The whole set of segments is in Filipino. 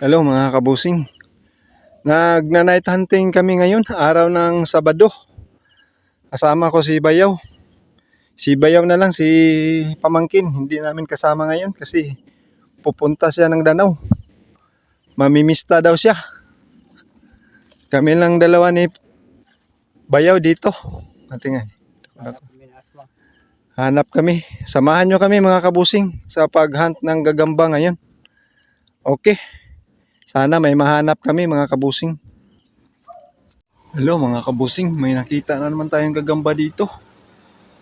Hello mga kabusing. Nagna-night hunting kami ngayon, araw ng Sabado. Kasama ko si Bayaw. Si Bayaw na lang, si Pamangkin. Hindi namin kasama ngayon kasi pupunta siya ng Danau. Mamimista daw siya. Kami lang dalawa ni Bayaw dito. Natingay. Hanap kami. Samahan nyo kami mga kabusing sa paghunt ng gagamba ngayon. Okay. Sana may mahanap kami mga kabusing. Hello mga kabusing, may nakita na naman tayong gagamba dito.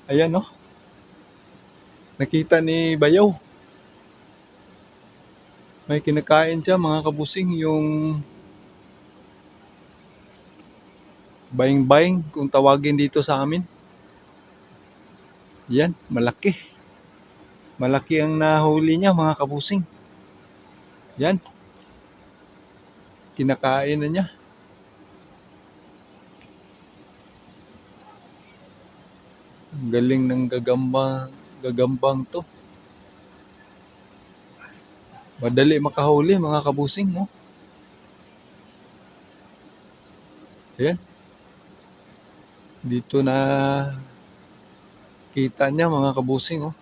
Ayan oh. Nakita ni Bayaw. May kinakain siya mga kabusing yung baying-baying kung tawagin dito sa amin. Yan, malaki. Malaki ang nahuli niya mga kabusing. Yan. Kinakain na niya. Ang galing ng gagamba, gagambang to. Madali makahuli mga kabusing mo. Ayan. Dito na kita niya mga kabusing oh.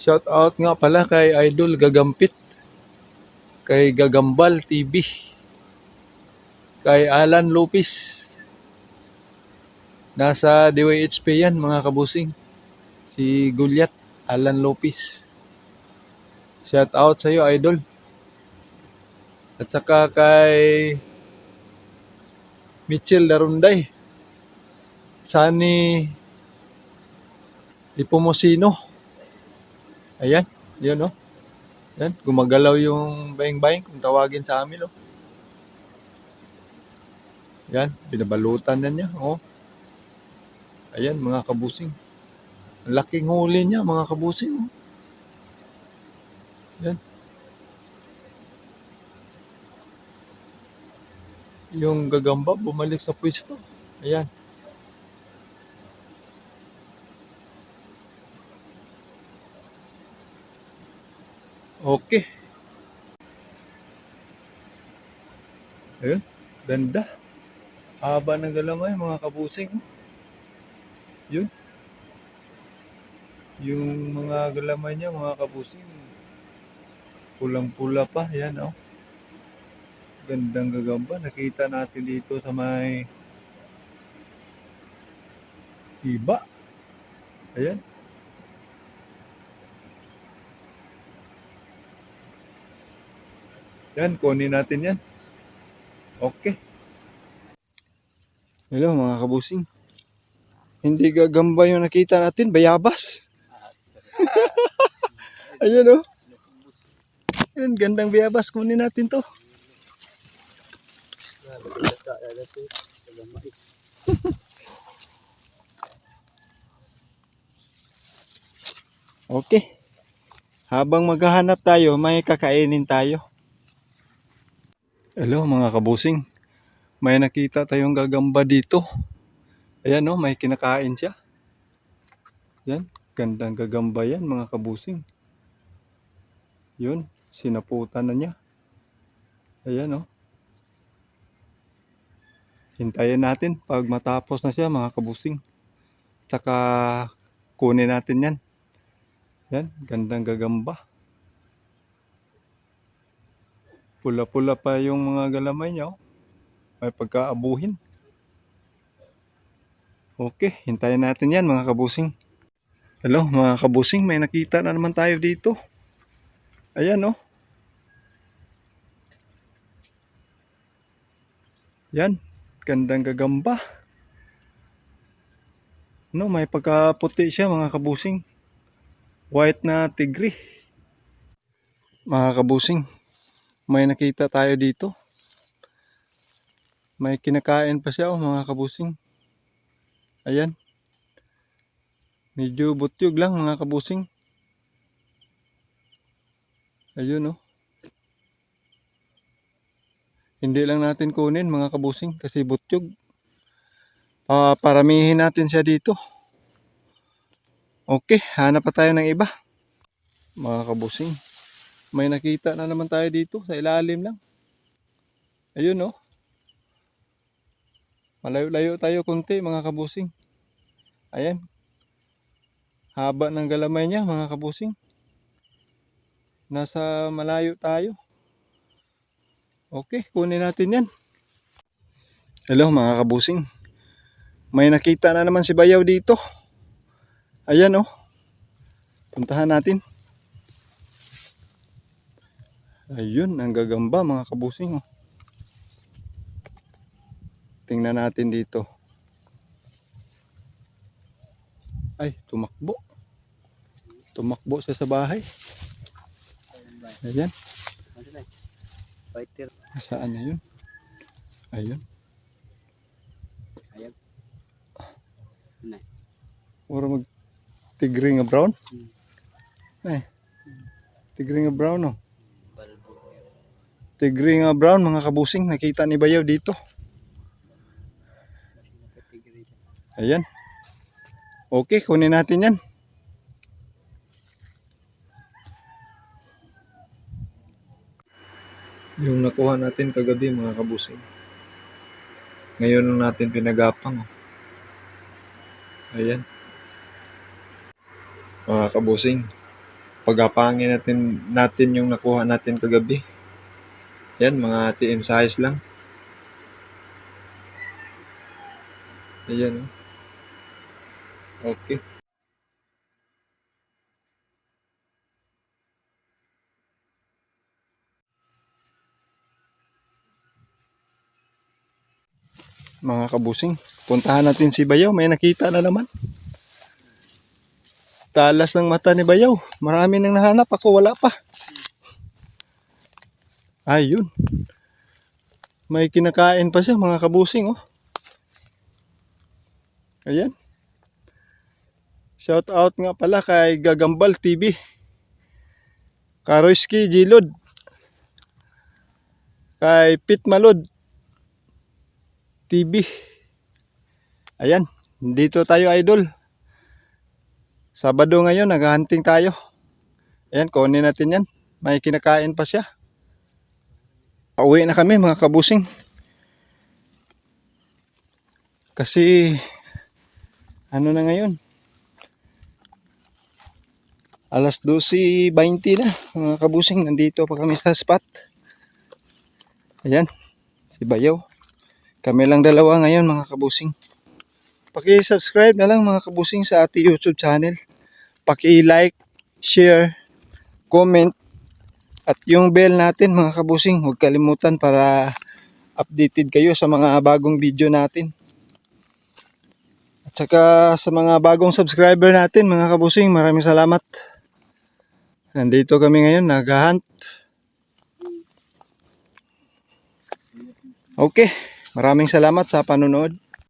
Shout out nga pala kay Idol Gagampit. Kay Gagambal TV. Kay Alan Lopez. Nasa DYHP yan mga kabusing. Si Gulyat Alan Lopez. Shout out sa iyo Idol. At saka kay Mitchell Darunday. Sani Ipomosino. Ayan, yun oh. Yan, gumagalaw yung baying-baying kung tawagin sa amin oh. Yan, binabalutan na niya oh. Ayan, mga kabusing. Ang Laking huli niya, mga kabusing oh. Yan. Yung gagamba bumalik sa pwesto. Ayan. Okay. Ayun, ganda. Haba ng galamay mga kabusing. Yun. Yung mga galamay niya mga kabusing. Pulang-pula pa. Yan oh. Gandang gagamba. Nakita natin dito sa may iba. Ayan. Yan, kunin natin yan. Okay. Hello mga kabusing. Hindi gagamba yung nakita natin, bayabas. Ayun oh. Yun, gandang bayabas. Kunin natin to. Okay. Habang maghahanap tayo, may kakainin tayo. Hello mga kabusing. May nakita tayong gagamba dito. Ayan oh, may kinakain siya. Yan, gandang gagamba yan mga kabusing. Yun, sinaputan na niya. Ayan oh. Hintayin natin pag matapos na siya mga kabusing. Tsaka kunin natin yan. Yan, gandang gagamba. Pula-pula pa yung mga galamay niya. Oh. May pagkaabuhin. Okay, hintayin natin yan mga kabusing. Hello mga kabusing, may nakita na naman tayo dito. Ayan oh. Yan, gandang gagamba. No, may pagkaputi siya mga kabusing. White na tigri. Mga kabusing, may nakita tayo dito. May kinakain pa siya oh, mga kabusing. Ayan. Medyo butyog lang mga kabusing. Ayun oh. Hindi lang natin kunin mga kabusing kasi butyog. Ah, paramihin natin siya dito. Okay, hanap pa tayo ng iba. Mga kabusing. May nakita na naman tayo dito sa ilalim lang. Ayun oh. Malayo-layo tayo konti mga kabusing. Ayan. Haba ng galamay niya mga kabusing. Nasa malayo tayo. Okay, kunin natin yan. Hello mga kabusing. May nakita na naman si Bayaw dito. Ayan oh. Puntahan natin. Ayun, ang gagamba mga kabusing oh. Tingnan natin dito. Ay, tumakbo. Tumakbo siya sa bahay. Ayan. Saan na yun? Ayun. Ayan. Nay. Puro mag tigre nga brown. Hmm. Ay. Tigre nga brown oh. Tigre nga brown mga kabusing. Nakita ni Bayaw dito. Ayan. Okay, kunin natin yan. Yung nakuha natin kagabi mga kabusing. Ngayon lang natin pinagapang. oh. Ayan. Mga kabusing. Pagapangin natin, natin yung nakuha natin kagabi. Ayan, mga TM size lang. Ayan. Okay. Mga kabusing, puntahan natin si Bayaw. May nakita na naman. Talas ng mata ni Bayaw. Marami nang nahanap. Ako wala pa. Ayun. May kinakain pa siya mga kabusing oh. Ayan. Shout out nga pala kay Gagambal TV. Karoyski Gilod. Kay Pit Malod TV. Ayan, dito tayo idol. Sabado ngayon, naghahunting tayo. Ayan, kunin natin yan. May kinakain pa siya. Pauwi na kami mga kabusing. Kasi, ano na ngayon? Alas 12.20 na mga kabusing. Nandito pa kami sa spot. Ayan, si Bayaw. Kami lang dalawa ngayon mga kabusing. Paki-subscribe na lang mga kabusing sa ating YouTube channel. Paki-like, share, comment, at yung bell natin mga kabusing. Huwag kalimutan para updated kayo sa mga bagong video natin. At saka sa mga bagong subscriber natin mga kabusing, maraming salamat. Nandito kami ngayon, nag-hunt. Okay. Maraming salamat sa panonood.